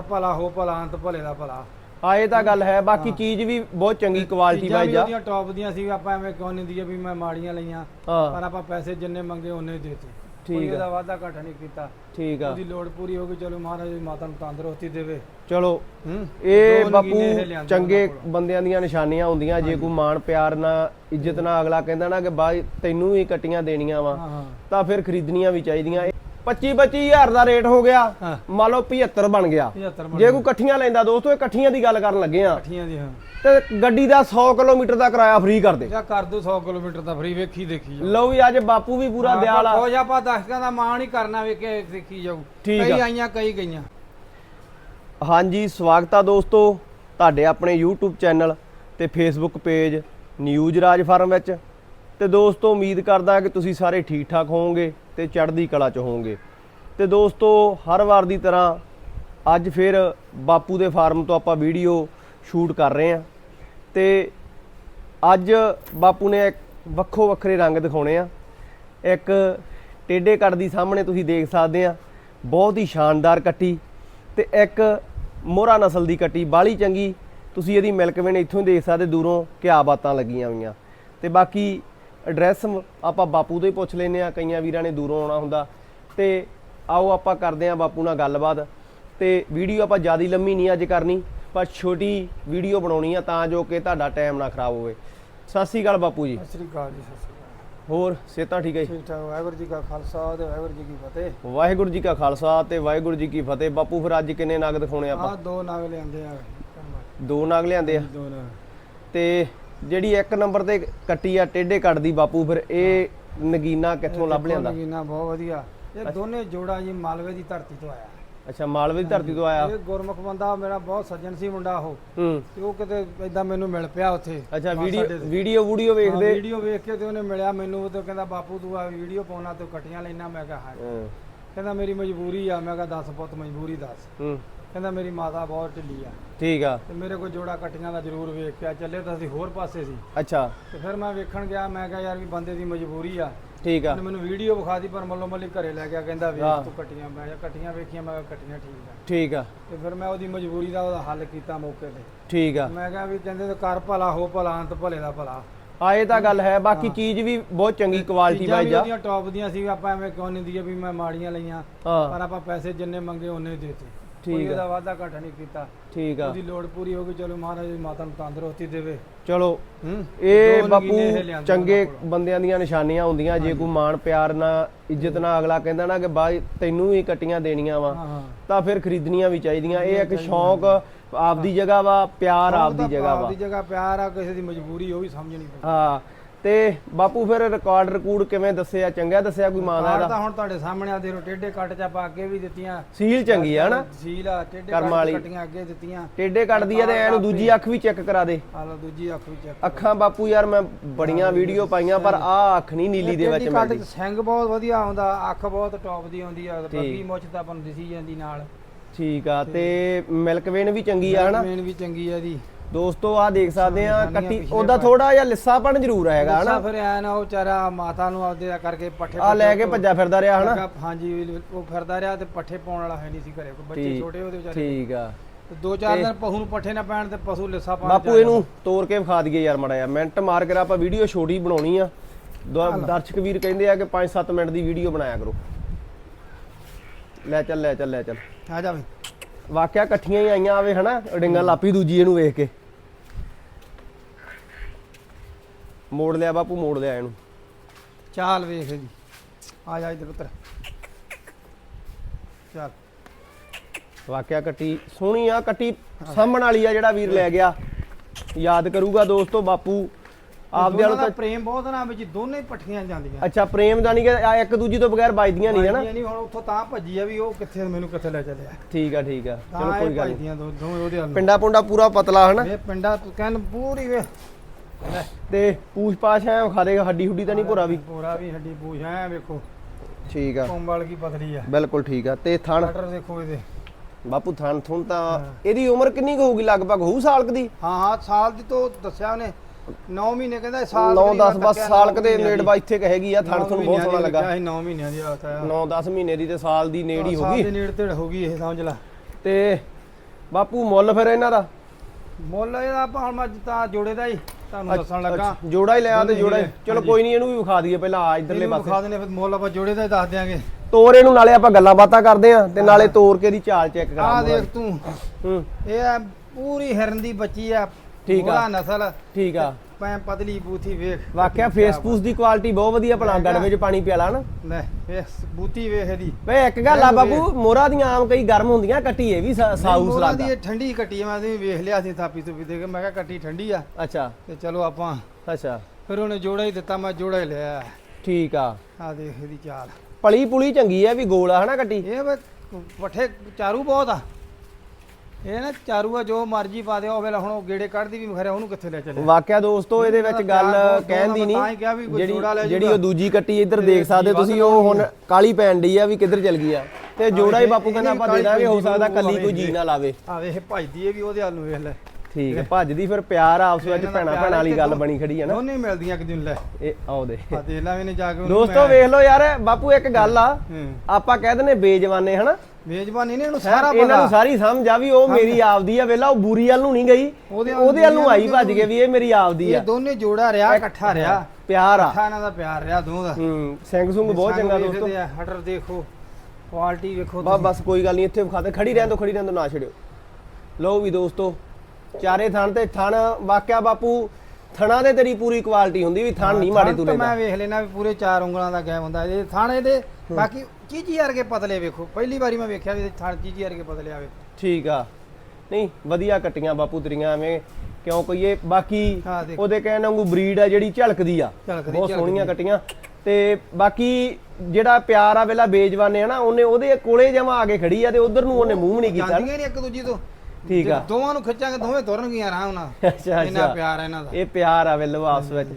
ਭਲਾ ਹੋ ਭਲਾ ਅੰਤ ਭਲੇ ਦਾ ਭਲਾ। ਆ ਇਹ ਤਾਂ ਗੱਲ ਹੈ। ਬਾਕੀ ਚੀਜ਼ ਵੀ ਬਹੁਤ ਚੰਗੀ ਕੁਆਲਿਟੀ ਚੀਜ਼ਾਂ ਵੀ ਵਾਈਜ਼ ਆ ਉਹਦੀਆਂ ਟੌਪ ਦੀਆਂ ਸੀ ਆਪਾਂ ਐਵੇਂ ਕਿਉਂ ਨਹੀਂ ਦਈਏ ਵੀ ਮੈਂ ਮਾੜੀਆਂ ਲਈਆਂ। ਹਾਂ। ਪਰ ਆਪਾਂ ਪੈਸੇ ਜਿੰਨੇ ਮੰਗੇ ਉਹਨੇ ਦੇਤੇ। ਠੀਕ ਕੋਈ ਆ। ਉਹਦਾ ਵਾਅਦਾ ਘਾਟਾ ਨਹੀਂ ਕੀਤਾ। ਠੀਕ ਆ। ਉਹਦੀ ਲੋੜ ਪੂਰੀ ਹੋ ਗਈ ਚਲੋ ਮਹਾਰਾਜ ਦੀ ਮਾਤਾ ਨੂੰ ਤੰਦਰੁਸਤੀ ਦੇਵੇ। ਚਲੋ ਹੂੰ? ਇਹ ਦੋ ਬਾਪੂ ਨਗੀਨੇ ਇਹ ਲਿਆਂਦੇ ਚੰਗੇ ਉਹਨਾਂ ਕੋਲੋਂ। ਬੰਦਿਆਂ ਦੀਆਂ ਨਿਸ਼ਾਨੀਆਂ ਹੁੰਦੀਆਂ। ਜੇ ਕੋਈ ਮਾਣ ਪਿਆਰ ਨਾਲ ਇੱਜ਼ਤ ਨਾਲ ਅਗਲਾ ਕਹਿੰਦਾ ਨਾ ਕਿ ਬਾਈ ਤੈਨੂੰ ਵੀ ਕੱਟੀਆਂ ਦੇਣੀਆਂ ਵਾ ਹਾਂ ਹਾਂ। ਤਾਂ ਫਿਰ ਖਰੀਦਣੀਆਂ ਵੀ ਚਾਹੀਦੀਆਂ। 25 25000 ਦਾ ਰੇਟ ਹੋ ਗਿਆ। ਮੰਨ ਲਓ 75 ਬਣ ਗਿਆ। 75 ਜੇ ਕੋਈ ਇਕੱਠੀਆਂ ਲੈਂਦਾ ਦੋਸਤੋ ਇਹ ਇਕੱਠੀਆਂ ਦੀ ਗੱਲ ਕਰਨ ਲੱਗੇ ਆ। ਇਕੱਠੀਆਂ ਦੀ ਹਾਂ। ਤੇ ਗੱਡੀ ਦਾ 100 ਕਿਲੋਮੀਟਰ ਦਾ ਕਿਰਾਇਆ ਫ੍ਰੀ ਕਰ ਦੇ। ਜਾਂ ਕਰ ਦੂ 100 ਕਿਲੋਮੀਟਰ ਦਾ ਫਰੀ ਵੇਖੀ ਦੇਖੀ ਜਾਓ। ਲਓ ਵੀ ਅੱਜ ਬਾਪੂ ਵੀ ਪੂਰਾ ਦਿਆਲ ਆ। ਹੋ ਜਾ ਆਪਾਂ ਦਰਸ਼ਕਾਂ ਦਾ ਮਾਣ ਹੀ ਕਰਨਾ ਵੇਖੇ ਦੇਖੀ ਠੀਕ ਕਈ। ਆਈਆਂ ਕਈ ਗਈਆਂ। ਹਾਂਜੀ ਸਵਾਗਤ ਆ ਦੋਸਤੋ ਤੁਹਾਡੇ ਆਪਣੇ YouTube ਚੈਨਲ ਤੇ Facebook page news Raj farm ਵਿੱਚ। ਤੇ ਦੋਸਤੋ ਉਮੀਦ ਕਰਦਾ ਕਿ ਤੁਸੀਂ ਸਾਰੇ ਠੀਕ ਠਾਕ ਹੋਵੋਗੇ। ਤੇ ਚੜ੍ਹਦੀ ਕਲਾ ਚ ਹੋਵੋਗੇ। ਤੇ ਦੋਸਤੋ, ਹਰ ਵਾਰ ਦੀ ਤਰ੍ਹਾਂ ਅੱਜ ਫਿਰ ਬਾਪੂ ਦੇ ਫਾਰਮ ਤੋਂ ਆਪਾਂ ਵੀਡੀਓ ਸ਼ੂਟ ਕਰ ਰਹੇ ਹਾਂ। ਤੇ ਅੱਜ ਬਾਪੂ ਨੇ ਵੱਖੋ ਵੱਖਰੇ ਰੰਗ ਦਿਖਾਉਣੇ ਆ। ਇੱਕ ਟੇਡੇ ਕੱਟ ਦੀ ਸਾਹਮਣੇ ਤੁਸੀਂ ਦੇਖ ਸਕਦੇ ਆ, ਬਹੁਤ ਹੀ ਸ਼ਾਨਦਾਰ ਕੱਟੀ ਤੇ ਇੱਕ ਮੋਹਰਾ ਨਸਲ ਦੀ ਕੱਟੀ, ਬਾਲੀ ਚੰਗੀ। ਤੁਸੀਂ ਇਹਦੀ ਮਿਲਕਵੇਨ ਇੱਥੋਂ ਹੀ ਦੇਖ ਸਕਦੇ, ਦੂਰੋਂ ਕਿਆ ਬਾਤਾਂ ਲੱਗੀਆਂ ਹੋਈਆਂ। ਤੇ ਬਾਕੀ ਐਡਰੈਸ ਆਪਾਂ ਬਾਪੂ ਤੋਂ ਹੀ ਪੁੱਛ ਲੈਨੇ ਆ ਕਈਆਂ ਵੀਰਾਂ ਨੇ ਦੂਰੋਂ ਆਉਣਾ ਹੁੰਦਾ। ਤੇ ਆਓ ਆਪਾਂ ਕਰਦੇ ਆ ਬਾਪੂ ਨਾਲ ਗੱਲਬਾਤ। ਤੇ ਵੀਡੀਓ ਆਪਾਂ ਜ਼ਿਆਦਾ ਲੰਮੀ ਨਹੀਂ ਅੱਜ ਕਰਨੀ ਪਰ ਛੋਟੀ ਵੀਡੀਓ ਬਣਾਉਣੀ ਆ ਤਾਂ ਜੋ ਕਿ ਤੁਹਾਡਾ ਟਾਈਮ ਨਾ ਖਰਾਬ ਹੋਵੇ। ਸਤਿ ਸ੍ਰੀ ਅਕਾਲ ਬਾਪੂ ਜੀ। ਸਤਿ ਸ੍ਰੀ ਅਕਾਲ ਜੀ ਸਤਿ ਸ੍ਰੀ ਅਕਾਲ। ਹੋਰ ਸਿਹਤਾਂ ਠੀਕ ਹੈ ਜੀ? ਠੀਕ ਠਾਕ ਵਾਹਿਗੁਰੂ ਜੀ ਕਾ ਖਾਲਸਾ ਤੇ ਵਾਹਿਗੁਰੂ ਜੀ ਕੀ ਫਤਿਹ। ਵਾਹਿਗੁਰੂ ਜੀ ਕਾ ਖਾਲਸਾ ਤੇ ਵਾਹਿਗੁਰੂ ਜੀ ਕੀ ਫਤਿਹ। ਬਾਪੂ ਫਿਰ ਅੱਜ ਕਿੰਨੇ ਨਗ ਦਿਖਾਉਣੇ ਆਪਾਂ? ਆਹ ਦੋ ਨਾਗ ਲਿਆਂਦੇ ਆ। ਦੋ ਨਗ ਲਿਆਂਦੇ ਆ? ਦੋ ਨਾਗ। ਤੇ ਜਿਹੜੀ ਇੱਕ ਨੰਬਰ ਤੇ ਕੱਟੀ ਆ ਟੇਡੇ ਕੱਟਦੀ ਬਾਪੂ ਫਿਰ ਇਹ ਨਗੀਨਾ ਕਿੱਥੋਂ ਲੱਭ ਲਿਆਂਦਾ? ਨਗੀਨਾ ਬਹੁਤ ਵਧੀਆ। ਇਹ ਦੋਨੇ ਜੋੜਾ ਜੀ ਮਾਲਵੇ ਦੀ ਧਰਤੀ ਤੋਂ ਆਇਆ। ਅੱਛਾ ਮਾਲਵੇ ਦੀ ਧਰਤੀ ਤੋਂ ਆਇਆ। ਇਹ ਗੁਰਮੁਖ ਬੰਦਾ ਮੇਰਾ ਬਹੁਤ ਸੱਜਣ ਸੀ ਮੁੰਡਾ ਉਹ। ਹੂੰ। ਤੇ ਉਹ ਕਿਤੇ ਇਦਾਂ ਮੈਨੂੰ ਮਿਲ ਪਿਆ ਉੱਥੇ। ਅੱਛਾ ਵੀਡੀਓ। ਵੀਡੀਓ ਵੀਡੀਓ ਵੇਖਦੇ? ਵੀਡੀਓ ਵੇਖ ਕੇ ਤੇ ਉਹਨੇ ਮਿਲਿਆ ਮੈਨੂੰ ਉਹ ਤੇ ਕਹਿੰਦਾ ਬਾਪੂ ਤੂੰ ਆ ਵੀਡੀਓ ਪਾਉਣਾ ਤੇ ਕੱਟੀਆਂ ਲੈਣਾ ਮੈਂ ਕਿਹਾ ਹਾਂ ਹੂੰ, ਕਹਿੰਦਾ ਮੇਰੀ ਮਜਬੂਰੀ ਆ। ਮੈਂ ਕਿਹਾ ਦੱਸ ਪੁੱਤ ਮਜਬੂਰੀ ਦੱਸ। ਹੂੰ। ਕਹਿੰਦਾ ਮੇਰੀ ਮਾਤਾ ਬਹੁਤ ਢਿੱਲੀ ਆ। ਠੀਕ ਆ। ਤੇ ਮੇਰੇ ਕੋਲ ਜੋੜਾ ਕੱਟੀਆਂ ਦਾ ਜ਼ਰੂਰ ਵੇਖ ਕੇ ਆ। ਚੱਲੇ ਤਾਂ ਅਸੀਂ ਹੋਰ ਪਾਸੇ ਸੀ। ਅੱਛਾ। ਤੇ ਫਿਰ ਮੈਂ ਵੇਖਣ ਗਿਆ ਮੈਂ ਕਿਹਾ ਯਾਰ ਵੀ ਬੰਦੇ ਦੀ ਮਜਬੂਰੀ ਆ। ਠੀਕ ਆ। ਉਹਨੇ ਮੈਨੂੰ ਵੀਡੀਓ ਵਿਖਾ ਦੀ ਪਰ ਮੱਲੋ ਮੱਲੀ ਘਰੇ ਲੈ ਗਿਆ ਕਹਿੰਦਾ ਹਾਂ। ਵੇਖ ਤੂੰ ਕੱਟੀਆਂ ਮੈਂ ਕਿਹਾ ਕੱਟੀਆਂ ਵੇਖੀਆਂ ਮੈਂ ਕਿਹਾ ਕੱਟੀਆਂ ਠੀਕ ਆ। ਠੀਕ ਆ। ਤੇ ਫਿਰ ਮੈਂ ਉਹਦੀ ਮਜਬੂਰੀ ਦਾ ਉਹਦਾ ਹੱਲ ਕੀਤਾ ਮੌਕੇ ਤੇ। ਠੀਕ ਆ। ਮੈਂ ਕਿਹਾ ਵੀ ਕਹਿੰਦੇ ਤੇ ਕਰ ਭਲਾ ਹੋ ਭਲਾ ਅੰਤ ਭਲੇ ਦਾ ਭਲਾ। ਆ ਇਹ ਤਾਂ ਗੱਲ ਹੈ ਬਾਕੀ ਚੀਜ਼ ਵੀ ਬਹੁਤ ਚੰਗੀ ਕੁਆਲਿਟੀ ਚੀਜ਼ਾਂ ਵੀ ਵਾਈਜ਼ ਆ ਉਹਦੀਆਂ ਟੌਪ ਦੀਆਂ ਸੀ ਆਪਾਂ ਐਵੇਂ ਕਿਉਂ ਨਹੀਂ ਦਈਏ ਵੀ ਮੈਂ ਮਾੜੀਆਂ ਲਈਆਂ ਹਾਂ। ਪਰ ਆਪਾਂ ਪੈਸੇ ਜਿੰਨੇ ਮੰਗੇ ਉਹਨੇ ਦੇਤੇ। ਠੀਕ ਕੋਈ ਆ। ਉਹਦਾ ਵਾਅਦਾ ਘਾਟਾ ਨਹੀਂ ਕੀਤਾ। ਠੀਕ ਆ। ਉਹਦੀ ਲੋੜ ਪੂਰੀ ਹੋ ਗਈ ਚਲੋ ਮਹਾਰਾਜ ਦੀ ਮਾਤਾ ਨੂੰ ਤੰਦਰੁਸਤੀ ਦੇਵੇ। ਚਲੋ ਹੂੰ? ਇਹ ਦੋ ਬਾਪੂ ਨਗੀਨੇ ਇਹ ਲਿਆਂਦੇ ਚੰਗੇ ਉਹਨਾਂ ਕੋਲੋਂ। ਬੰਦਿਆਂ ਦੀਆਂ ਨਿਸ਼ਾਨੀਆਂ ਹੁੰਦੀਆਂ ਜੇ ਕੋਈ ਮਾਣ ਪਿਆਰ ਨਾਲ ਇੱਜ਼ਤ ਨਾਲ ਅਗਲਾ ਕਹਿੰਦਾ ਨਾ ਕਿ ਬਾਈ ਤੈਨੂੰ ਵੀ ਕੱਟੀਆਂ ਦੇਣੀਆਂ ਵਾ ਹਾਂ ਹਾਂ। ਤਾਂ ਫਿਰ ਖਰੀਦਣੀਆਂ ਵੀ ਚਾਹੀਦੀਆਂ। ਇਹ ਇੱਕ ਸ਼ੌਂਕ ਆਪਦੀ ਜਗ੍ਹਾ ਵਾ ਪਿਆਰ ਆਪਦੀ ਜਗ੍ਹਾ ਵਾ। ਆਪਦੀ ਜਗ੍ਹਾ ਪਿਆਰ ਆ ਕਿਸੇ ਦੀ ਮਜਬੂਰੀ ਉਹ ਵੀ ਸਮਝਣੀ ਪੈਂਦੀ ਹਾਂ। ਤੇ ਬਾਪੂ ਫਿਰ ਰਿਕਾਰਡ ਰਿਕੂਡ ਕਿਵੇਂ ਦੱਸਿਆ? ਚੰਗਾ ਦੱਸਿਆ ਕੋਈ ਮਾਂ ਦਾ ਤਾਂ ਹੁਣ ਤੁਹਾਡੇ ਸਾਹਮਣੇ ਆ ਦੇਖੋ ਟੇਡੇ ਕੱਟ ਚ ਆਪਾਂ ਅੱਗੇ ਵੀ ਦਿੱਤੀਆਂ। ਸੀਲ ਚੰਗੀ ਆ ਨਾ? ਸੀਲ ਆ ਟੇਡੇ ਕੱਟ। ਕੱਟੀਆਂ ਅੱਗੇ ਦਿੱਤੀਆਂ। ਟੇਡੇ ਕੱਟਦੀ ਆ ਤੇ ਐਨੂੰ ਦੂਜੀ ਅੱਖ ਵੀ ਚੈੱਕ ਕਰਾ ਦੇ। ਆ ਲਓ ਦੂਜੀ ਅੱਖ ਵੀ ਚੈੱਕ ਅੱਖਾਂ ਬਾਪੂ ਯਾਰ ਮੈਂ ਬੜੀਆਂ ਵੀਡੀਓ ਪਾਈਆਂ ਪਰ ਆਹ ਅੱਖ ਨਹੀਂ ਨੀਲੀ ਦੇ ਵਿੱਚ ਕੱਟ ਮਿਲਦੀ। ਸਿੰਘ ਬਹੁਤ ਵਧੀਆ ਆਉਂਦਾ ਅੱਖ ਬਹੁਤ ਟੌਪ ਦੀ ਆਉਂਦੀ ਆ ਬੱਗੀ ਮੁੱਛ ਤਾਂ ਆਪਾਂ ਨੂੰ ਦਿਸੀ ਜਾਂਦੀ ਨਾਲ। ਠੀਕ ਆ ਤੇ ਮਿਲਕ ਵੇਨ ਵੀ ਚੰਗੀ ਆ ਹਨਾ? ਮੇਨ ਵੀ ਚੰਗੀ ਆ ਦੀ ਦੋਸਤੋ ਆ ਦੇਖ ਸਕਦੇ ਆ ਕੱਟੀ ਉਹਦਾ ਥੋੜਾ ਜਿਹਾ ਲਿੱਸਾਪਣ ਜ਼ਰੂਰ ਹੈਗਾ ਹਨਾ? ਫਿਰ ਐ ਨਾ ਉਹ ਵਿਚਾਰਾ ਮਾਤਾ ਨੂੰ ਆਪਦੇ ਦਾ ਕਰਕੇ ਪੱਠੇ ਆ ਲੈ ਕੇ ਭੱਜਾ ਫਿਰਦਾ ਰਿਹਾ ਹਨਾ? ਹਾਂਜੀ ਉਹ ਫਿਰਦਾ ਰਿਹਾ ਤੇ ਪੱਠੇ ਪਾਉਣ ਵਾਲਾ ਹੈ ਨਹੀਂ ਸੀ ਘਰੇ ਕੋਈ ਬੱਚੇ ਛੋਟੇ ਉਹਦੇ ਵਿਚਾਰੇ। ਠੀਕ ਆ। ਤੇ ਦੋ ਚਾਰ ਦਿਨ ਪਹੂ ਨੂੰ ਪੱਠੇ ਨਾ ਪੈਣ ਤੇ ਪਸ਼ੂ ਲਿੱਸਾ ਪਾ ਬਾਪੂ ਇਹਨੂੰ ਤੋੜ ਕੇ ਵਿਖਾ ਦਈਏ ਯਾਰ ਮੜਾ ਜਾ ਮਿੰਟ ਮਾਰ ਕੇ ਆਪਾਂ ਵੀਡੀਓ ਛੋਟੀ ਬਣਾਉਣੀ ਆ। ਦਰਸ਼ਕ ਵੀਰ ਕਹਿੰਦੇ ਆ ਕਿ 5-7 ਮਿੰਟ ਦੀ ਵੀਡੀਓ ਬਣਾਇਆ ਕਰੋ। ਲੈ ਚੱਲ ਲੈ ਚੱਲ ਲੈ ਚੱਲ। ਆ ਜਾ ਬਈ। ਵਾਕਿਆ ਇਕੱਠੀਆਂ ਹੀ ਆਈਆਂ ਆਵੇ ਹਨਾ? ਡਿੰਗਾ ਲਾਪੀ ਦੂਜੀ ਇਹਨੂੰ ਵੇਖ ਕੇ। ਮੋੜ ਲਿਆ ਬਾਪੂ ਮੋੜ ਲਿਆ ਇਹਨੂੰ। ਚਾਲ ਵੇਖ ਜੀ ਆ ਜਾ ਇਧਰ ਉਤਰ ਚੱਲ। ਵਾਕਿਆ ਕੱਟੀ ਸੋਹਣੀ ਆ ਕੱਟੀ ਸਾਹਮਣ ਵਾਲੀ ਆ ਜਿਹੜਾ ਵੀਰ ਲੈ ਗਿਆ। ਯਾਦ ਕਰੂਗਾ ਦੋਸਤੋ ਬਾਪੂ। ਆਪਦੇ ਵਾਲੋਂ ਤਾਂ ਪ੍ਰੇਮ ਬਹੁਤ ਨਾ ਵਿੱਚ ਦੋਨੇ ਪੱਠੀਆਂ ਜਾਂਦੀਆਂ। ਅੱਛਾ ਪ੍ਰੇਮ ਦਾ ਨਹੀਂ ਕਿ ਆ ਇੱਕ ਦੂਜੀ ਤੋਂ ਬਗੈਰ ਵੱਜਦੀਆਂ ਨਹੀਂ ਹਨਾ? ਨਹੀਂ ਹੁਣ ਉੱਥੋਂ ਤਾਂ ਭੱਜੀ ਆ ਵੀ ਉਹ ਕਿੱਥੇ ਮੈਨੂੰ ਕਿੱਥੇ ਲੈ ਚੱਲਿਆ। ਠੀਕ ਆ ਠੀਕ ਆ। ਚਲੋ ਕੋਈ ਗੱਲ ਨਹੀਂ ਦੋਵੇਂ ਉਹਦੇ ਵੱਲ। ਪਿੰਡਾ ਪੁੰਡਾ ਪੂਰਾ ਪਤਲਾ ਹਨਾ? ਇਹ ਪਿੰਡਾ ਤੂੰ ਕਹਿਣ ਪੂਰੀ ਵੇ। ਤੇ ਪੂਛ ਪਾਛ ਐ ਖਾ ਦੇਗਾ ਹੱਡੀ ਹੁੱਡੀ ਤਾਂ ਨਹੀਂ ਭੁਰਾ ਵੀ? ਪੂਰਾ ਵੀ ਹੱਡੀ ਪੂਛ ਐ ਵੇਖੋ। ਠੀਕ ਆ। ਕੰਬਲ ਕੀ ਪਤਲੀ ਆ। ਬਿਲਕੁਲ ਠੀਕ ਆ। ਤੇ ਥਣ? ਕਟਰ ਦੇਖੋ ਇਹਦੇ। ਬਾਪੂ ਥਣ ਥੁਣ ਤਾਂ ਇਹਦੀ ਉਮਰ ਕਿੰਨੀ ਹੋਊਗੀ? ਲਗਭਗ ਹੋਊ ਸਾਲ ਦੀ? ਹਾਂ ਹਾਂ ਸਾਲ ਦੀ ਤੋਂ ਦੱਸਿਆ ਉਹਨੇ। 9 ਮਹੀਨੇ ਕਹਿੰਦਾ ਸਾਲ 9 ਦੀ 10 ਮੈਂ ਬਸ ਸਾਲ ਨੌਂ ਕਦੇ ਨੇੜ। ਬਾ ਇੱਥੇ ਕਹੇਗੀ ਆ ਥਣ ਨੌਂ ਥਣ ਬਹੁਤ ਸੋਹਣਾ ਲੱਗਾ। ਕਿਹਾ ਸੀ 9 ਮਹੀਨਿਆਂ ਦੀ ਆਤਾ 9 10 ਮਹੀਨੇ ਦੀ ਤੇ ਸਾਲ ਦੀ ਨੇੜ ਹੀ ਸਾਲ ਹੋਗੀ ਦੇ ਨੇੜੇ ਤੇੜ ਹੋ ਗਈ ਇਹ ਸਮਝ ਲੈ। ਤੇ ਬਾਪੂ ਮੁੱਲ ਫਿਰ ਇਹਨਾਂ ਦਾ? ਮੁੱਲ ਇਹਦਾ ਆਪਾਂ ਹੁਣ ਤਾਂ ਜੋੜੇ ਦਾ ਹੀ ਤੁਹਾਨੂੰ ਦੱਸਣ ਲੱਗਾ। ਜੋੜਾ ਹੀ ਲਿਆ ਤੇ ਜੋੜਾ ਹੀ। ਚਲੋ ਕੋਈ ਨਹੀਂ ਇਹਨੂੰ ਵੀ ਵਿਖਾ ਦਈਏ ਪਹਿਲਾਂ ਆ ਇਧਰਲੇ ਪਾਸੇ। ਵਿਖਾ ਦਿੰਦੇ ਫਿਰ ਮੁੱਲ ਆਪਾਂ ਜੋੜੇ ਦਾ ਹੀ ਦੱਸ ਦਿਆਂਗੇ। ਤੋਰ ਇਹਨੂੰ ਨਾਲੇ ਆਪਾਂ ਗੱਲਾਂ ਬਾਤਾਂ ਕਰਦੇ ਆ ਤੇ ਨਾਲੇ ਤੋਰ ਕੇ ਦੀ ਚਾਲ ਚੈੱਕ ਕਰਾ ਆਹ ਦੇਖ ਤੂੰ। ਹੂੰ। ਇਹ ਆ ਪੂਰੀ ਹਿਰਨ ਦੀ ਬੱਚੀ ਆ। ਠੀਕ ਆ। ਨਸਲ। ਠੀਕ ਆ। ਪੈ ਪਤਲੀ ਬੂਥੀ ਵੇਖ। ਵਾਕਿਆ ਫੇਸਬੂਸ ਦੀ ਕੁਆਲਿਟੀ ਬਹੁਤ ਵਧੀਆ ਬਣਾ ਗੜ ਵਿੱਚ ਪਾਣੀ ਪਿਆਲਾ ਨਾ। ਲੈ ਵੇਖ ਬੂਥੀ ਵੇਖ ਇਹਦੀ। ਵੇ ਇੱਕ ਗੱਲ ਆ ਬਾਬੂ ਮੋਰਾ ਦੀਆਂ ਆਮ ਕਈ ਗਰਮ ਹੁੰਦੀਆਂ ਕੱਟੀ ਇਹ ਵੀ ਸਾਊਸ ਦੀ ਲੱਗਦਾ। ਇਹ ਠੰਡੀ ਕੱਟੀ ਮੈਂ ਵੇਖ ਲਿਆ ਸੀ ਥਾਪੀ ਤੋਂ ਦੇ ਕੇ। ਮੈਂ ਕਿਹਾ ਕੱਟੀ ਠੰਡੀ ਆ। ਅੱਛਾ। ਤੇ ਚਲੋ ਆਪਾਂ। ਅੱਛਾ। ਫਿਰ ਉਹਨੇ ਜੋੜਾ ਹੀ ਦਿੱਤਾ ਮੈਂ ਜੋੜਾ ਹੀ ਲਿਆ। ਠੀਕ ਆ। ਆ ਦੇਖ ਇਹਦੀ ਚਾਲ। ਪਲੀ ਪੁਲੀ ਚੰਗੀ ਆ ਵੀ ਗੋਲ ਆ ਹਨਾ ਕੱਟੀ? ਇਹ ਵੇ ਪੱਠੇ ਚਾਰੂ ਬਹੁਤ ਆ। ਇਹ ਨਾ ਚਾਰੂ ਆ ਜੋ ਮਰਜ਼ੀ ਪਾ ਦਿਓ ਵੇਲੇ ਹੁਣ ਉਹ ਗੇੜੇ ਕੱਢਦੀ ਵੀ ਮਖਰੇ ਉਹਨੂੰ ਕਿੱਥੇ ਲੈ ਚੱਲੇ ਵਾਕਿਆ ਦੋਸਤੋ ਇਹਦੇ ਵਿੱਚ ਗੱਲ ਕਹਿਣ ਦੀ ਵੀ ਨਹੀਂ ਜਿਹੜੀ ਜਿਹੜੀ। ਉਹ ਦੂਜੀ ਕੱਟੀ ਇੱਧਰ ਦੇਖ ਸਕਦੇ ਤੁਸੀਂ ਉਹ ਹੁਣ ਕਾਲੀ ਪੈਣ ਡਈ ਆ ਵੀ ਕਿੱਧਰ ਚਲ ਗਈ ਆ। ਤੇ ਜੋੜਾ ਹੀ ਬਾਪੂ ਕਹਿੰਦਾ ਆਪਾਂ ਦੇ ਦਾਂਗੇ ਹੋ ਸਕਦਾ ਕੱਲੀ ਕੋਈ ਹੋਵੇ। ਜੀ ਨਾ ਲਾਵੇ। ਆ ਵੇਖ ਭਜਦੀ ਇਹ ਵੀ ਉਹਦੇ ਹਾਲ ਨੂੰ ਵੇਖ ਲੈ। ਠੀਕ ਹੈ ਭੱਜਦੀ ਫਿਰ ਪਿਆਰ ਆਪਸ ਵਿੱਚ ਦਾ ਭੈਣਾ ਭੈਣਾ ਵਾਲੀ ਗੱਲ ਦੋ- ਬਣੀ ਖੜੀ ਹੈ ਨਾ। ਦੋਨੇ ਮਿਲਦੀਆਂ ਇੱਕ ਦਿਨ ਲੈ। ਇਹ ਆਓ ਦੇ। ਆ ਦੇਖ ਲੈ ਇਹਨੇ ਜਾ ਕੇ ਦੋਸਤੋ ਵੇਖ ਲਓ ਯਾਰ ਬਾਪੂ ਇੱਕ ਗੱਲ ਆ। ਆਪਾਂ ਕਹਿ ਦਿੰਦੇ ਬੇਜਵਾਨੇ ਹਨਾ? ਮੇਜ਼ਬਾਨੀ ਨੇ ਇਹਨੂੰ? ਸਾਰਾ ਇਹਨਾਂ ਨੂੰ ਪਤਾ ਸਾਰੀ ਸਮਝ ਆ ਵੀ ਉਹ ਮੇਰੀ ਆਪਦੀ ਆ ਵੇਲਾ ਉਹ ਬੁਰੀ ਵੱਲ ਨੂੰ ਨਹੀਂ ਗਈ। ਉਹਦੇ ਵੱਲ ਨੂੰ ਆਈ ਭੱਜ ਕੇ ਵੀ ਇਹ ਮੇਰੀ ਆਪਦੀ ਆ। ਇਹ ਦੋਨੇ ਜੋੜਾ ਰਿਹਾ ਇਕੱਠਾ ਰਿਹਾ। ਪਿਆਰ ਆ। ਇਕੱਠਾ ਇਹਨਾਂ ਦਾ ਪਿਆਰ ਰਿਹਾ ਦੋਵਾਂ ਦਾ। ਹੂੰ ਸਿੰਘ ਸੁੰਗ ਬਹੁਤ ਚੰਗਾ ਵੇਖਦੇ ਦੋਸਤੋ। ਹਟਰ ਦੇਖੋ ਕੁਆਲਿਟੀ ਵੇਖੋ ਬਸ ਬਸ ਕੋਈ ਗੱਲ ਨਹੀਂ ਇੱਥੇ ਵਿਖਾ ਦੇ। ਖੜੀ ਰਹਿਣ ਦੋ ਖੜੀ ਰਹਿਣ ਦੋ ਨਾ ਛੜਿਓ ਲਓ ਵੀ ਦੋਸਤੋ ਚਾਰੇ ਥਣ ਤੇ ਥਣ ਵਾਕਿਆ ਬਾਪੂ ਥਣਾ ਦੇ ਤੇਰੀ ਪੂਰੀ ਕੁਆਲਿਟੀ ਹੁੰਦੀ ਵੀ ਥਣ ਨਹੀਂ ਮਾੜੇ ਥਣ ਤਾਂ ਤੁਲੇ ਮੈਂ ਵੇਖ ਲੈਣਾ ਵੀ ਪੂਰੇ 4 ਉਂਗਲਾਂ ਦਾ ਗੈਪ ਹੁੰਦਾ। ਇਹ ਥਾਣੇ ਦੇ ਬਾਕੀ ਚੀਜੀ ਵਰਗੇ ਪਤਲੇ ਵੇਖੋ। ਪਹਿਲੀ ਵਾਰੀ ਮੈਂ ਵੇਖਿਆ ਵੀ ਥਣ ਚੀਜੀ ਵਰਗੇ ਪਤਲੇ ਆਵੇ। ਠੀਕ ਆ। ਨਹੀਂ ਵਧੀਆ ਕੱਟੀਆਂ ਬਾਪੂ ਤੇਰੀਆਂ ਐਵੇਂ ਕਿਉਂ ਕਹੀਏ? ਬਾਕੀ। ਉਹਦੇ ਕਹਿਣ ਵਾਂਗੂ ਬਰੀਡ ਆ ਜਿਹੜੀ ਝਲਕਦੀ ਆ। ਬਹੁਤ। ਸੋਹਣੀਆਂ ਕੱਟੀਆਂ। ਤੇ ਬਾਕੀ ਜਿਹੜਾ ਪਿਆਰ ਆ ਵੇਲਾ ਬੇਜਵਾਨੇ ਆ ਨਾ ਉਹਨੇ ਉਹਦੇ ਕੋਲੇ ਜਮਾ ਆ ਕੇ ਖੜੀ ਆ ਤੇ ਉਧਰ ਨੂੰ ਉਹਨੇ ਮੂੰਹ ਨਹੀਂ ਕੀਤਾ। ਜਾਂਦੀਆਂ ਨਹੀਂ ਇੱਕ ਦੂਜੀ ਤੋਂ। ਠੀਕ ਆ। ਦੋਵਾਂ ਨੂੰ ਖਿੱਚਾਂਗੇ ਦੋਵੇਂ ਤੁਰਨਗੀਆਂ ਆਰਾਮ ਨਾਲ। ਅੱਛਾ ਇੰਨਾ ਪਿਆਰ ਆ ਇਹਨਾਂ ਦਾ। ਇਹ ਪਿਆਰ ਆ ਵੇਲੋ ਆਪਸ ਵਿੱਚ।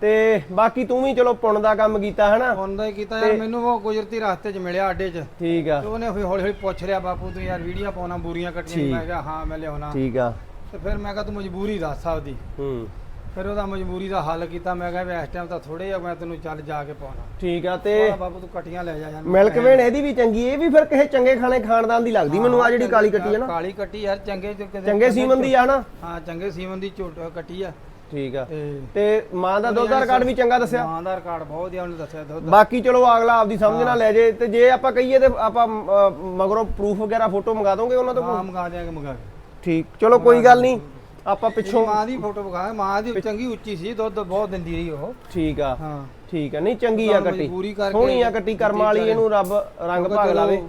ਤੇ ਬਾਕੀ ਤੂੰ ਵੀ ਚਲੋ ਪੁੰਨ ਦਾ ਕੰਮ ਕੀਤਾ ਹਨਾ? ਹੁੰਦਾ ਹੀ ਕੀਤਾ ਯਾਰ ਮੈਨੂੰ ਉਹ ਗੁਜਰਤੀ ਰਸਤੇ 'ਚ ਮਿਲਿਆ ਅੱਡੇ 'ਚ। ਠੀਕ ਆ। ਤੇ ਉਹਨੇ ਹੌਲੀ ਹੌਲੀ ਪੁੱਛ ਲਿਆ ਬਾਪੂ ਤੂੰ ਯਾਰ ਵੀਡੀਓ ਪਾਉਣਾ ਬੂਰੀਆਂ ਕੱਟੀਆਂ। ਮੈਂ ਕਿਹਾ ਹਾਂ ਮੈਂ ਲਿਆਉਣਾ। ਠੀਕ ਆ। ਤੇ ਫਿਰ ਮੈਂ ਕਿਹਾ ਤੂੰ ਮਜਬੂਰੀ ਦੱਸ ਸਕਦੀ ਹੂੰ। ਫਿਰ ਉਹਦਾ ਮਜਬੂਰੀ ਦਾ ਹੱਲ ਕੀਤਾ। ਮੈਂ ਕਿਹਾ ਵੀ ਇਸ ਟਾਈਮ ਤਾਂ ਥੋੜੇ ਆ ਮੈਂ ਤੈਨੂੰ ਚੱਲ ਜਾ ਕੇ ਪਾਉਣਾ। ਠੀਕ ਆ ਤੇ ਉਹਦਾ ਤੂੰ ਕਟੀਆਂ ਲੈ ਜਾ ਯਾਰ। ਮਿਲਕ ਵੇਣ ਇਹਦੀ ਵੀ ਚੰਗੀ ਇਹ ਵੀ ਫਿਰ ਕਿਸੇ ਚੰਗੇ ਖਾਣੇ ਖਾਨਦਾਨ ਦੀ ਲੱਗਦੀ ਮੈਨੂੰ ਆ ਜਿਹੜੀ ਕਾਲੀ ਕੱਟੀ ਹੈ ਨਾ। ਕਾਲੀ ਕੱਟੀ ਯਾਰ ਚੰਗੇ ਚ ਕਿਤੇ- ਚੰਗੇ ਸੀਮਨ ਦੀ ਆ ਨਾ। ਹਾਂ ਚੰਗੇ ਸੀਮਨ ਦੀ ਝੋਟ ਕੱਟੀ ਆ। ਠੀਕ ਆ। ਤੇ ਮਾਂ ਦਾ ਦੁੱਧ ਦਾ ਰਿਕਾਰਡ ਵੀ ਚੰਗਾ ਦੱਸਿਆ? ਮਾਂ ਦਾ ਰਿਕਾਰਡ ਬਹੁਤ ਵਧੀਆ ਉਹਨੇ ਦੱਸਿਆ ਦੁੱਧ। ਬਾਕੀ ਚਲੋ ਅਗਲਾ ਆਪਦੀ ਸਮਝ ਨਾਲ ਲੈ ਜੇ ਤੇ ਜੇ ਆਪਾਂ ਕਹੀਏ ਤੇ ਆਪਾਂ ਮਗਰੋਂ ਪ੍ਰੂਫ ਵਗੈਰਾ ਫੋਟੋ ਮੰਗਾ ਦੋਗੇ ਉਹਨਾਂ ਤੋਂ ਹਾਂ ਮੰਗਾ ਦਿਆਂਗੇ ਮੰਗਾ ਕੇ ਠੀਕ ਚਲੋ ਕੋਈ ਗੱਲ ਨਹੀਂ। ਆਪਾਂ ਪਿੱਛੋਂ ਮਾਂ ਦੀ ਫੋਟੋ ਵਿਖਾ ਮਾਂ ਦੀ ਚੰਗੀ ਉੱਚੀ ਸੀ ਦੁੱਧ ਬਹੁਤ ਦਿੰਦੀ ਰਹੀ ਉਹ। ਠੀਕ ਆ। ਹਾਂ। ਠੀਕ ਆ। ਨਹੀਂ ਚੰਗੀ ਆ ਕੱਟੀ। ਸੋਹਣੀ ਆ ਕੱਟੀ ਕਰਮ ਵਾਲੀ ਇਹਨੂੰ ਰੱਬ ਰੰਗ ਭਾਗ ਲਾਵੇ।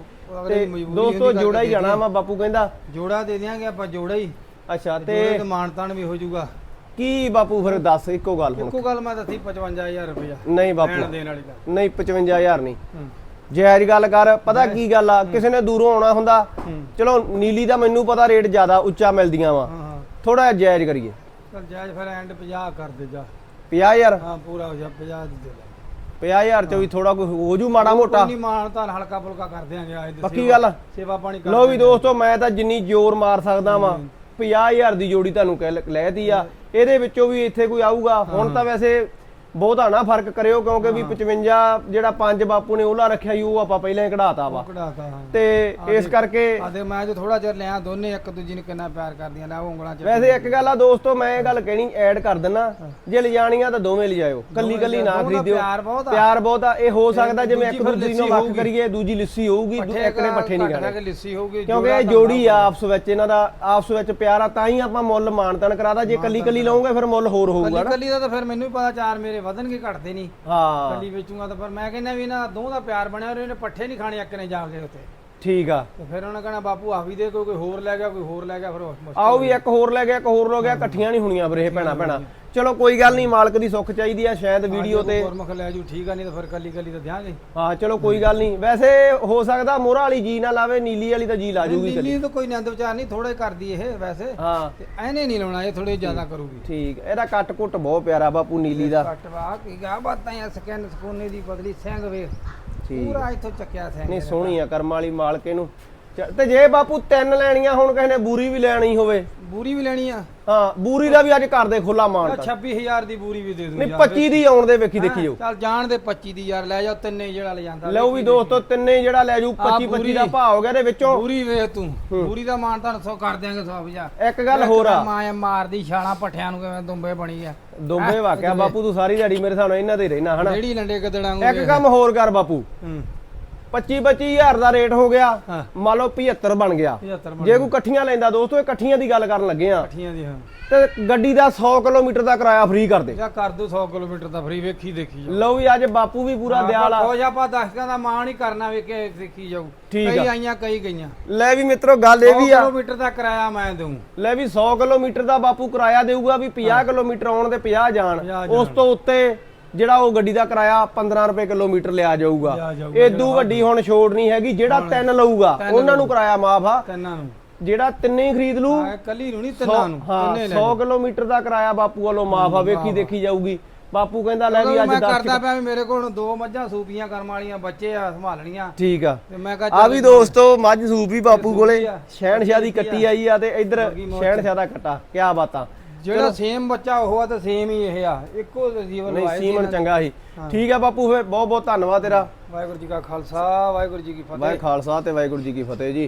ਤੇ ਦੋਸਤੋ ਜੋੜਾ ਹੀ ਜਾਣਾ ਵਾ ਬਾਪੂ ਕਹਿੰਦਾ। ਜੋੜਾ ਦੇ ਦਿਆਂਗੇ ਆਪਾਂ ਜੋੜਾ ਹੀ। ਅੱਛਾ ਤੇ ਮਾਨਤਾਨ ਵੀ ਹੋ ਜਾਊਗਾ। ਕੀ ਬਾਪੂ ਫਿਰ ਦੱਸ ਇੱਕੋ ਗੱਲ ਹੁਣ। ਇੱਕੋ ਗੱਲ ਮੈਂ ਦੱਸੀ 55000 ਰੁਪਇਆ। ਨਹੀਂ ਬਾਪੂ। ਦੇਣ ਵਾਲੀ ਗੱਲ। ਨਹੀਂ 55000 ਨਹੀਂ। ਹੂੰ। ਜਾਇਜ਼ ਗੱਲ ਕਰ ਪਤਾ ਕੀ ਗੱਲ ਆ? ਕਿਸੇ ਨੇ ਦੂਰੋਂ ਆਉਣਾ ਹੁੰਦਾ ਚਲੋ ਨੀਲੀ ਦਾ ਮੈਨੂੰ ਪਤਾ ਰੇਟ ਜ਼ਿਆਦਾ ਉੱਚਾ ਮਿਲਦੀਆਂ ਵਾ। ਥੋੜਾ ਜਾਇਜ਼ ਕਰੀਏ। ਚਲ ਜਾਇਜ਼ ਫਿਰ ਐਂਡ 50 ਕਰ ਦੇ ਜਾ। 50000 ਹਾਂ ਪੂਰਾ ਹੋ ਜਾ 50 ਦੀ ਦੇ ਲੈ 50000 ਚ ਵੀ ਥੋੜਾ ਕੋਈ ਹੋ ਜੂ ਮਾੜਾ ਮੋਟਾ। ਨਹੀਂ ਮਾਨਤਾਨ ਹਲਕਾ ਫੁਲਕਾ ਕਰ ਦਿਆਂਗੇ ਅੱਜ ਦੀ ਪੱਕੀ ਗੱਲ? ਸੇਵਾ ਪਾਣੀ ਕਰ ਲੋ ਵੀ ਦੋਸਤੋ ਮੈਂ ਤਾਂ ਜਿੰਨੀ ਜ਼ੋਰ ਮਾਰ ਸਕਦਾ ਵਾਂ। 50000 ਦੀ ਜੋੜੀ ਤੁਹਾਨੂੰ ਕਹਿ ਲੈਤੀ ਆ। ਇਹਦੇ ਵਿੱਚੋਂ ਵੀ ਇੱਥੇ ਕੋਈ ਆਊਗਾ। ਹੁਣ ਤਾਂ ਵੈਸੇ ਬਹੁਤਾ ਨਾ ਫ਼ਰਕ ਕਰਿਓ ਕਿਉਂਕਿ ਵੀ 55 ਜਿਹੜਾ ਪੰਜ ਬਾਪੂ ਨੇ ਉਹਲਾ ਰੱਖਿਆ ਉਹ ਆਪਾਂ ਪਹਿਲਾਂ ਹੀ ਕਢਾਤਾ ਵਾ। ਕਢਾਤਾ ਹਾਂ। ਤੇ ਇਸ ਕਰਕੇ ਆ ਦੇ ਮੈਂ ਜੋ ਥੋੜਾ ਚਿਰ ਲਿਆ ਦੋਨੇ ਇੱਕ ਦੂਜੀ ਨੂੰ ਕਿੰਨਾ ਪਿਆਰ ਕਰਦੀਆਂ ਲੈ ਉਹ ਉਂਗਲਾਂ ਚ ਵੈਸੇ ਇੱਕ ਗੱਲ ਆ ਦੋਸਤੋ ਮੈਂ ਇਹ ਗੱਲ ਕਹਿਣੀ ਐਡ ਕਰ ਦਿੰਨਾ ਜੇ ਲਿਜਾਣੀਆਂ ਤਾਂ ਦੋਵੇਂ ਲਿਜਾਇਓ ਕੱਲੀ ਕੱਲੀ ਨਾ ਖਰੀਦਿਓ। ਪਿਆਰ ਬਹੁਤ ਆ। ਪਿਆਰ ਬਹੁਤ ਆ ਇਹ ਹੋ ਸਕਦਾ ਜਿਵੇਂ ਇੱਕ ਦੂਜੀ ਨੂੰ ਵੱਖ। ਕਰੀਏ ਦੂਜੀ ਲਿੱਸੀ ਹੋਊਗੀ ਇੱਕ ਨੇ ਪੱਠੇ ਨਹੀਂ ਖਾਣੇ। ਕੇ ਲਿੱਸੀ ਹੋਊਗੀ ਕਿਉਂਕਿ ਇਹ ਜੋੜੀ ਆ ਆਪਸ ਵਿੱਚ ਇਹਨਾਂ ਦਾ ਆਪਸ ਵਿੱਚ ਪਿਆਰ ਆ ਤਾਂ ਹੀ ਆਪਾਂ ਮੁੱਲ ਮਾਨਤਨ ਕਰਾਦਾ ਜੇ ਕੱਲੀ ਕੱਲੀ ਲਓਗੇ ਫਿਰ ਮੁੱਲ ਹੋਰ ਹੋਊਗਾ ਨਾ। ਕੱਲੀ ਦਾ ਤਾਂ ਫਿਰ ਮੈਨੂੰ ਵੀ ਪਤਾ ਚਾਰ ਮੇਰੇ ਵਧਣਗੇ ਘਟਦੇ ਨਹੀਂ। ਹਾਂ। ਕੱਲੀ ਵੇਚੂਗਾ ਤਾਂ ਪਰ ਮੈਂ ਕਹਿੰਦਾ ਵੀ ਨਾ ਦੋ ਦਾ ਪਿਆਰ ਬਣਿਆ ਔਰ ਇਹਨੇ ਪੱਠੇ ਨਹੀਂ ਖਾਣੇ ਇੱਕ ਨੇ ਜਾ ਕੇ ਉੱਤੇ ਠੀਕ ਆ। ਤੇ ਫਿਰ ਉਹਨੇ ਕਹਣਾ ਬਾਪੂ ਆ ਵੀ ਦੇ ਕੋਈ ਕੋਈ ਹੋਰ ਲੈ ਗਿਆ ਕੋਈ ਹੋਰ ਲੈ ਗਿਆ ਫਿਰ ਆਓ ਵੀ ਇੱਕ ਹੋਰ ਲੈ ਗਿਆ ਇੱਕ ਹੋਰ ਲੋ ਗਿਆ ਇਕੱਠੀਆਂ ਨਹੀਂ ਹੋਣੀਆਂ ਵੀਰੇ ਭੈਣਾ ਭੈਣਾ। ਚਲੋ ਕੋਈ ਗੱਲ ਨਹੀਂ ਮਾਲਕ ਦੀ ਸੁੱਖ ਚਾਹੀਦੀ ਆ ਸ਼ਾਇਦ ਵੀਡੀਓ ਤੇ ਗੁਰਮੁਖ ਲੈ ਜੂ ਠੀਕ ਆ ਨਹੀਂ ਤਾਂ ਫਿਰ ਕੱਲੀ ਕੱਲੀ ਤਾਂ ਦਿਆਂਗੇ। ਹਾਂ ਚਲੋ ਕੋਈ ਗੱਲ ਨਹੀਂ। ਵੈਸੇ ਹੋ ਸਕਦਾ ਮੋਹਰਾ ਵਾਲੀ ਜੀ ਨਾ ਲਾਵੇ ਨੀਲੀ ਵਾਲੀ ਤਾਂ ਜੀ ਲਾ ਜੂਗੀ ਦਿੱਲੀ ਤਾਂ ਕੋਈ ਨੰਦ ਵਿਚਾਰ ਨਹੀਂ ਥੋੜੇ ਕਰਦੀ ਇਹ ਵੈਸੇ। ਹਾਂ। ਤੇ ਐਨੇ ਨਹੀਂ ਲਾਉਣਾ ਇਹ ਥੋੜੇ ਜ਼ਿਆਦਾ ਕਰੂਗੀ। ਠੀਕ ਇਹਦਾ ਕੱਟ ਕੁੱਟ ਬਹੁਤ ਪਿਆਰਾ ਬਾਪੂ ਨੀਲੀ ਦਾ। ਕਟਵਾ ਕੀ ਗਾ ਬਾਤਾਂ ਆ ਸਕੈਨ ਸਕੂਨੇ ਦੀ ਬਦਲੀ ਸਿੰਘ ਵੇਖ ਠੀਕ। ਪੂਰਾ ਇੱਥੋਂ ਚੱਕਿਆ ਸਿੰਘ ਨਹੀਂ ਸੋਹਣੀ ਆ ਕਰਮ ਵਾਲੀ ਮਾਲਕ ਚ- ਤੇ ਜੇ ਬਾਪੂ ਤਿੰਨ ਲੈਣੀਆਂ ਹੁਣ ਕਿਸੇ ਨੇ ਬੂਰੀ ਵੀ ਲੈਣੀ ਹੋਵੇ। ਬੂਰੀ ਵੀ ਲੈਣੀ ਆ। ਹਾਂ ਬੂਰੀ ਦਾ ਵੀ ਅੱਜ ਕਰਦੇ ਖੁੱਲਾ ਮਾਨ ਆਹ 26000 ਦੀ ਬੂਰੀ ਵੀ ਦੇ ਦੂੰ ਨਹੀਂ 25 ਦੀ ਆਉਣ ਦੇ ਵੇਖੀ ਦੇਖੀ ਜਾਓ। ਚੱਲ ਜਾਣ ਦੇ 25 ਦੀ ਯਾਰ ਲੈ ਜਾ ਤਿੰਨੇ ਜਿਹੜਾ ਲੈ ਜਾਂਦਾ। ਲਓ ਵੀ ਦੋਸਤੋ ਤਿੰਨੇ ਜਿਹੜਾ ਲੈ ਜੂ 25 25 ਦਾ ਭਾਅ ਹੋ ਗਿਆ ਦੇ ਵਿੱਚੋਂ। ਬੂਰੀ ਵੇਖ ਤੂੰ ਬੂਰੀ ਦਾ ਮਾਨ ਤੁਹਾਨੂੰ ਸੌ ਕਰ ਦਿਆਂਗੇ ਸੌ ਬਜਾ ਇੱਕ ਗੱਲ ਹੋਰ ਆ। ਮਾਂ ਮਾਰਦੀ ਛਾਲਾਂ ਪੱਠਿਆਂ ਨੂੰ ਕਿਵੇਂ ਦੁੰਬੇ ਬਣੀ ਆ। ਦੁੰਬੇ ਵਾਕਿਆ ਬਾਪੂ ਤੂੰ ਸਾਰੀ ਦਿਹਾੜੀ ਮੇਰੇ ਸਾਹਮਣੇ ਇਹਨਾਂ ਦੇ ਰਹਿਣਾ ਹਨਾ? ਜਿਹੜੀ ਲੰਡੇ ਕਦੜਾਂ ਨੂੰ ਇੱਕ ਕੰਮ ਹੋਰ ਕਰ ਬਾਪੂ। ਹੂੰ। 25 25000 ਦਾ ਰੇਟ ਹੋ ਗਿਆ। ਮੰਨ ਲਓ 75 ਬਣ ਗਿਆ। 75 ਜੇ ਕੋਈ ਇਕੱਠੀਆਂ ਲੈਂਦਾ ਦੋਸਤੋ ਇਹ ਇਕੱਠੀਆਂ ਦੀ ਗੱਲ ਕਰਨ ਲੱਗੇ ਆ। ਪੱਠੀਆਂ ਦੀ ਹਾਂ। ਤੇ ਗੱਡੀ ਦਾ 100 ਕਿਲੋਮੀਟਰ ਦਾ ਕਿਰਾਇਆ ਫ੍ਰੀ ਕਰ ਦੇ। ਜਾਂ ਕਰ ਦੋ 100 ਕਿਲੋਮੀਟਰ ਦਾ ਫਰੀ ਵੇਖੀ ਦੇਖੀ ਜਾ ਲਓ ਵੀ ਅੱਜ ਬਾਪੂ ਵੀ ਪੂਰਾ ਦਿਆਲ ਆ। ਹੋ ਜਾ ਪਾ ਦਸਕਾਂ ਦਾ ਮਾਣ ਹੀ ਕਰਨਾ ਵੇ ਕਿ ਦੇਖੀ ਜਾਊ। ਕਈ। ਆਈਆਂ ਕਈ ਗਈਆਂ। ਲੈ ਵੀ ਮਿੱਤਰੋ ਗੱਲ ਇਹ ਵੀ ਆ। ਕਿਲੋਮੀਟਰ ਦਾ ਕਿਰਾਇਆ ਮੈਂ ਦਊਂ। ਲੈ ਵੀ 100 ਕਿਲੋਮੀਟਰ ਦਾ ਬਾਪੂ ਕਿਰਾਇਆ ਦੇਊਗਾ ਵੀ 50 ਕਿਲੋਮੀਟਰ ਆਉਣ ਤੇ 50 ਜਾਣ। 50 ਉਸ ਤੋਂ ਉੱਤੇ ਜਿਹੜਾ ਉਹ ਗੱਡੀ ਦਾ ਕਿਰਾਇਆ 15 ਰੁਪਏ ਕਿਲੋਮੀਟਰ ਲਿਆ ਜਾਊਗਾ। ਏਦੂ ਵੱਡੀ ਹੁਣ ਛੋੜ ਨਹੀਂ ਹੈਗੀ ਜਿਹੜਾ ਤਿੰਨ ਲਊਗਾ ਉਹਨਾਂ ਨੂੰ ਕਿਰਾਇਆ ਮਾਫ ਆ। ਤਿੰਨਾਂ ਨੂੰ। ਜਿਹੜਾ ਤਿੰਨੇ ਖਰੀਦ ਲੂ ਕੱਲੀ ਨੂੰ ਨਹੀਂ ਤਿੰਨਾਂ ਨੂੰ। ਤਿੰਨੇ ਲੈ 100 ਕਿਲੋਮੀਟਰ ਦਾ ਕਿਰਾਇਆ ਬਾਪੂ ਵੱਲੋਂ ਮਾਫ ਆ ਵੇਖੀ ਦੇਖੀ ਜਾਊਗੀ। ਬਾਪੂ ਕਹਿੰਦਾ ਲੈ ਵੀ ਅੱਜ ਮੈਂ 10 ਕਰਦਾ ਪਿਆ ਮੇਰੇ ਕੋਲ ਦੋ ਮੱਝਾਂ ਸੂਪੀਆਂ ਕਰਮ ਵਾਲੀਆਂ ਬੱਚੇ ਆ ਸੰਭਾਲਣੀਆਂ। ਠੀਕ ਆ। ਤੇ ਮੈਂ ਕਿਹਾ ਆ ਵੀ ਦੋਸਤੋ ਮੱਝ ਸੂਪ ਵੀ ਬਾਪੂ ਕੋਲੇ। ਸੂਪੀ ਆ। ਸ਼ਹਿਨਸ਼ਾਹ ਦੀ ਕੱਟੀ ਆਈ ਆ ਤੇ ਇੱਧਰ ਮੌਜ। ਸ਼ਹਿਨਸ਼ਾਹ ਦਾ ਕੱਟਾ। ਕਿਆ ਬਾਤਾਂ। ਜਿਹੜਾ ਸੇਮ ਬੱਚਾ ਉਹ ਆ ਤੇ ਸੇਮ ਹੀ ਇਹ ਆ। ਇੱਕੋ ਜੀਵਨ ਨਹੀਂ ਲਵਾਏ ਸੀ ਸੀਮਨ ਇਹਨਾਂ ਨੇ। ਚੰਗਾ ਸੀ। ਠੀਕ ਆ ਬਾਪੂ ਫੇ ਬਹੁਤ ਬਹੁਤ ਧੰਨਵਾਦ ਤੇਰਾ। ਵਾਹਿਗੁਰੂ ਜੀ ਕਾ ਖਾਲਸਾ ਵਾਹਿਗੁਰੂ ਜੀ ਕੀ ਫਤਿਹ। ਵਾਹਿ ਖਾਲਸਾ ਤੇ ਵਾਹਿਗੁਰੂ ਜੀ ਕੀ ਫਤਿਹ ਜੀ।